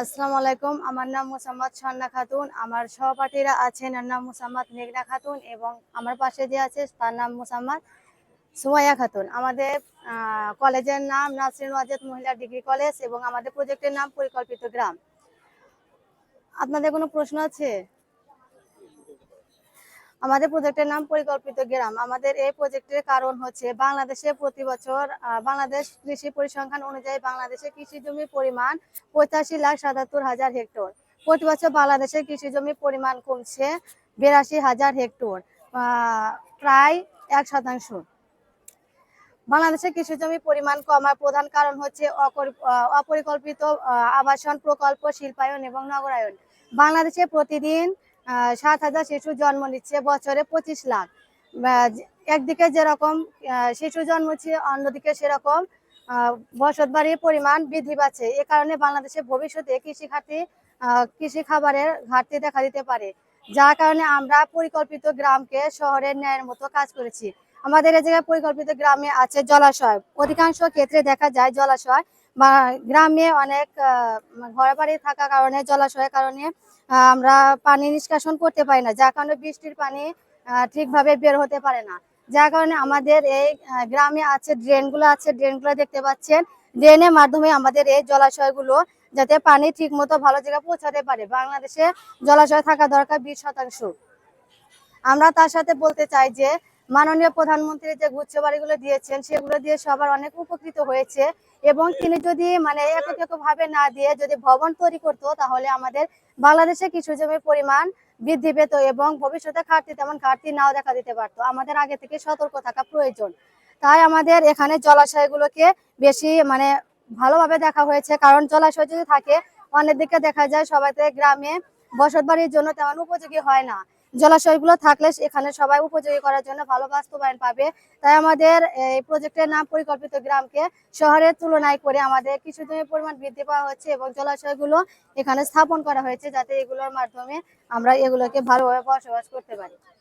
আসসালামু আলাইকুম। আমার নাম মুসাম্মদ সন্না খাতুন। আমার সহপাঠীরা আছেন। এর নাম মুসাম্মদ মেঘনা খাতুন এবং আমার পাশে যে আছে তার নাম মুসাম্মদ সুমাইয়া খাতুন। আমাদের কলেজের নাম নাসরিন ওয়াজেদ মহিলা ডিগ্রি কলেজ এবং আমাদের প্রজেক্টের নাম পরিকল্পিত গ্রাম। আপনাদের কোনো প্রশ্ন আছে? আমাদের প্রজেক্টের নাম পরিকল্পিত গ্রাম। আমাদের এই প্রজেক্টের কারণ হচ্ছে বাংলাদেশে প্রতি বছর বাংলাদেশ কৃষি পরিসংখ্যান অনুযায়ী বাংলাদেশে কৃষি জমির পরিমাণ পঁচাশি লাখ সাতাত্তর হাজার হেক্টর। প্রতি বছর বাংলাদেশের কৃষি জমির পরিমাণ কমছে বিরাশি হাজার হেক্টর প্রায় এক শতাংশ। বাংলাদেশে কৃষি জমির পরিমাণ কমার প্রধান কারণ হচ্ছে অপরিকল্পিত আবাসন প্রকল্প, শিল্পায়ন এবং নগরায়ন। বাংলাদেশে প্রতিদিন সাত হাজার শিশু জন্ম নিচ্ছে বছরে পঁচিশ লাখ। একদিকে যেরকম শিশু জন্মছে অন্যদিকে সেরকম আহ, বসত বাড়ির পরিমাণ বৃদ্ধি পাচ্ছে। এ কারণে বাংলাদেশে ভবিষ্যতে কৃষি আহ, কৃষি খাবারের ঘাটতি দেখা দিতে পারে। যার কারণে আমরা পরিকল্পিত গ্রামকে শহরের ন্যায়ের মতো কাজ করেছি। আমাদের এই জায়গায় পরিকল্পিত গ্রামে আছে জলাশয়। অধিকাংশ ক্ষেত্রে দেখা যায় জলাশয় বা গ্রামে অনেক ঘরে বাড়ি থাকার কারণে, জলাশয়ের কারণে আমরা পানি নিষ্কাশন করতে পারি না, যার কারণে বৃষ্টির পানি ঠিকভাবে বের হতে পারে না। যার কারণে আমাদের এই গ্রামে আছে ড্রেনগুলো আছে ড্রেনগুলো দেখতে পাচ্ছেন। ড্রেনের মাধ্যমে আমাদের এই জলাশয়গুলো যাতে পানি ঠিক মতো ভালো জায়গায় পৌঁছাতে পারে। বাংলাদেশে জলাশয় থাকা দরকার বিশ শতাংশ। আমরা তার সাথে বলতে চাই যে, মাননীয় প্রধানমন্ত্রী যে গুচ্ছ বাড়িগুলো দিয়েছেন, সেগুলো দিয়ে সবার অনেক উপকৃত হয়েছে। এবং তিনি যদি মানে ভাবে না দিয়ে যদি ভবন তৈরি করতো, তাহলে আমাদের বাংলাদেশে কৃষি জমির পরিমাণ বৃদ্ধি পেত এবং ভবিষ্যতে ঘাটতি, তেমন ঘাটতি নাও দেখা দিতে পারতো। আমাদের আগে থেকে সতর্ক থাকা প্রয়োজন। তাই আমাদের এখানে জলাশয়গুলোকে বেশি মানে ভালোভাবে দেখা হয়েছে। কারণ জলাশয় যদি থাকে অনেক দিকে দেখা যায় সবাই গ্রামে বসত বাড়ির জন্য তেমন উপযোগী হয় না। জলাশয়গুলো থাকলে এখানে সবাই উপযোগী করার জন্য ভালো বাস্তবায়ন পাবে। তাই আমাদের এই প্রজেক্টের নাম পরিকল্পিত গ্রামকে শহরের তুলনায় করে আমাদের কিছু জমির পরিমাণ বৃদ্ধি পাওয়া হচ্ছে এবং জলাশয়গুলো এখানে স্থাপন করা হয়েছে যাতে এগুলোর মাধ্যমে আমরা এগুলোকে ভালোভাবে বসবাস করতে পারি।